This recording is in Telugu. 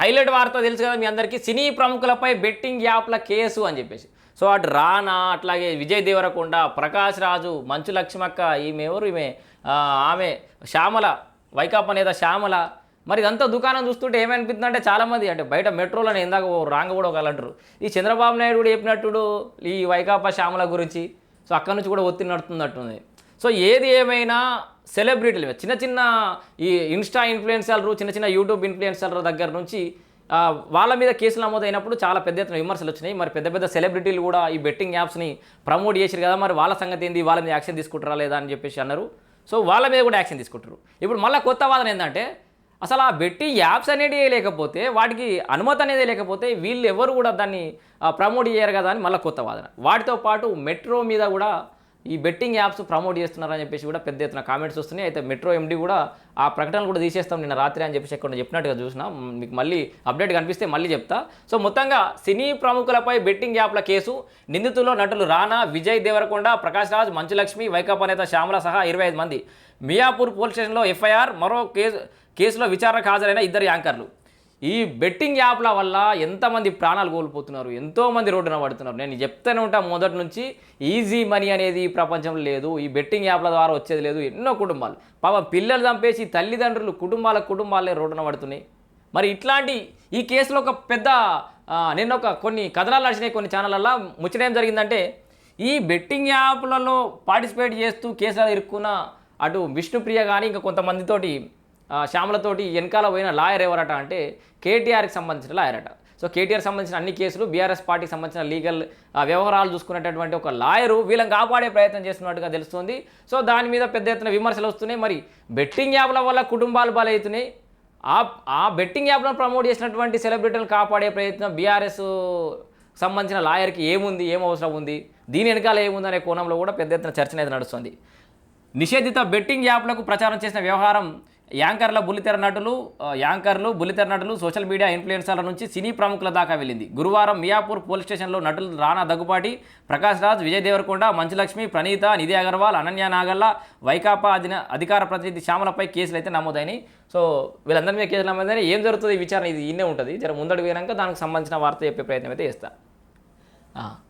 హైలైట్ వార్త తెలుసు కదా మీ అందరికీ. సినీ ప్రముఖులపై బెట్టింగ్ యాప్ల కేసు అని చెప్పేసి. సో అటు రానా అట్లాగే విజయ్ దేవరకొండ ప్రకాష్ రాజు మంచు లక్ష్మక్క ఈమె ఎవరు? ఈమె ఆమె శ్యామల వైకాపా నేత శ్యామల. మరి ఇదంతా దుకాణం చూస్తుంటే ఏమనిపిస్తుంది అంటే చాలామంది అంటే బయట మెట్రోలో ఇందాక ఓ రాంగ కూడా ఒకళ్ళు అంటారు ఈ చంద్రబాబు నాయుడు కూడా చెప్పినట్టుడు ఈ వైకాపా శ్యామల గురించి. సో అక్కడి నుంచి కూడా ఒత్తిడి నడుతున్నట్టుంది సో ఏది ఏమైనా సెలబ్రిటీలు చిన్న చిన్న ఈ ఇన్స్టా ఇన్ఫ్లుయెన్సర్లు చిన్న చిన్న యూట్యూబ్ ఇన్ఫ్లుయెన్సర్ల దగ్గర నుంచి వాళ్ళ మీద కేసులు నమోదైనప్పుడు చాలా పెద్ద ఎత్తున విమర్శలు వచ్చినాయి. మరి పెద్ద పెద్ద సెలబ్రిటీలు కూడా ఈ బెట్టింగ్ యాప్స్ని ప్రమోట్ చేశారు కదా మరి వాళ్ళ సంగతి ఏంది? వాళ్ళ మీద యాక్షన్ తీసుకుంటారా లేదా అని చెప్పేసి అన్నారు. సో వాళ్ళ మీద కూడా యాక్షన్ తీసుకుంటారు. ఇప్పుడు మళ్ళీ కొత్త వాదన ఏంటంటే అసలు ఆ బెట్టింగ్ యాప్స్ అనేది లేకపోతే వాటికి అనుమతి అనేది లేకపోతే వీళ్ళు ఎవరు కూడా దాన్ని ప్రమోట్ చేయరు కదా అని మళ్ళీ కొత్త వాదన. వాటితో పాటు మెట్రో మీద కూడా ఈ బెట్టింగ్ యాప్స్ ప్రమోట్ చేస్తున్నారని చెప్పేసి కూడా పెద్ద ఎత్తున కామెంట్స్ వస్తున్నాయి. అయితే మెట్రో ఎండి కూడా ఆ ప్రకటనలు కూడా తీసేస్తాం నిన్న రాత్రి అని చెప్పేసి ఎక్కడ చెప్పినట్టుగా చూసిన. మీకు మళ్ళీ అప్డేట్ కనిపిస్తే మళ్ళీ చెప్తా. సో మొత్తంగా సినీ ప్రముఖులపై బెట్టింగ్ యాప్ల కేసు నిందితుల్లో నటులు రానా విజయ్ దేవరకొండ ప్రకాష్ రాజ్ మంచులక్ష్మి వైకాపా నేత శ్యామల సహా ఇరవై ఐదు మంది. మియాపూర్ పోలీస్ స్టేషన్లో ఎఫ్ఐఆర్ మరో కేసు కేసులో విచారణకు హాజరైన ఇద్దరు యాంకర్లు. ఈ బెట్టింగ్ యాప్ల వల్ల ఎంతమంది ప్రాణాలు కోల్పోతున్నారు ఎంతోమంది రోడ్డున పడుతున్నారు. నేను చెప్తూనే ఉంటా మొదటి నుంచి ఈజీ మనీ అనేది ఈ ప్రపంచంలో లేదు. ఈ బెట్టింగ్ యాప్ల ద్వారా వచ్చేది లేదు. ఎన్నో కుటుంబాలు. పాపం పిల్లలు చంపేసి తల్లిదండ్రులు కుటుంబాల కుటుంబాలే రోడ్డున పడుతున్నాయి. మరి ఇట్లాంటి ఈ కేసులో ఒక పెద్ద నిన్న ఒక కొన్ని కథనాలు నడిచినాయి కొన్ని ఛానళ్ళల్లో. ముచ్చట ఏం జరిగిందంటే ఈ బెట్టింగ్ యాప్లలో పార్టిసిపేట్ చేస్తూ కేసులు ఇరుక్కున్న అటు విష్ణుప్రియ కానీ ఇంకా కొంతమందితోటి శ్యామలతోటి వెనకాల పోయిన లాయర్ ఎవరట అంటే కేటీఆర్కి సంబంధించిన లాయర్ అట. సో కేటీఆర్ సంబంధించిన అన్ని కేసులు బీఆర్ఎస్ పార్టీకి సంబంధించిన లీగల్ వ్యవహారాలు చూసుకునేటటువంటి ఒక లాయరు వీళ్ళని కాపాడే ప్రయత్నం చేస్తున్నట్టుగా తెలుస్తుంది. సో దాని మీద పెద్ద ఎత్తున విమర్శలు వస్తున్నాయి. మరి బెట్టింగ్ యాప్ల వల్ల కుటుంబాలు బలవుతున్నాయి ఆ ఆ బెట్టింగ్ యాప్లను ప్రమోట్ చేసినటువంటి సెలబ్రిటీలను కాపాడే ప్రయత్నం బీఆర్ఎస్ సంబంధించిన లాయర్కి ఏముంది ఏం అవసరం ఉంది దీని వెనకాల ఏముంది అనే కోణంలో కూడా పెద్ద ఎత్తున చర్చ అనేది నడుస్తుంది. నిషేధిత బెట్టింగ్ యాప్లకు ప్రచారం చేసిన వ్యవహారం యాంకర్ల బుల్లితెర నటులు యాంకర్లు బుల్లితెర నటులు సోషల్ మీడియా ఇన్ఫ్లుయెన్సర్ల నుంచి సినీ ప్రముఖుల దాకా వెళ్ళింది. గురువారం మియాపూర్ పోలీస్ స్టేషన్లో నటులు రానా దగ్గుపాటి ప్రకాష్ రాజ్ విజయ్ దేవరకొండ మంచులక్ష్మి ప్రణీత నిధి అగర్వాల్ అనన్య నాగల్ల వైకాపా అధిన అధికార ప్రతినిధి శ్యామలపై కేసులు అయితే నమోదైనాయి. సో వీళ్ళందరి మీద కేసులు నమోదైనా ఏం జరుగుతుంది ఈ విచారణ? ఇది ఇన్నే ఉంటుంది. జర ముందడుగు పోయినాక దానికి సంబంధించిన వార్త చెప్పే ప్రయత్నం అయితే చేస్తాను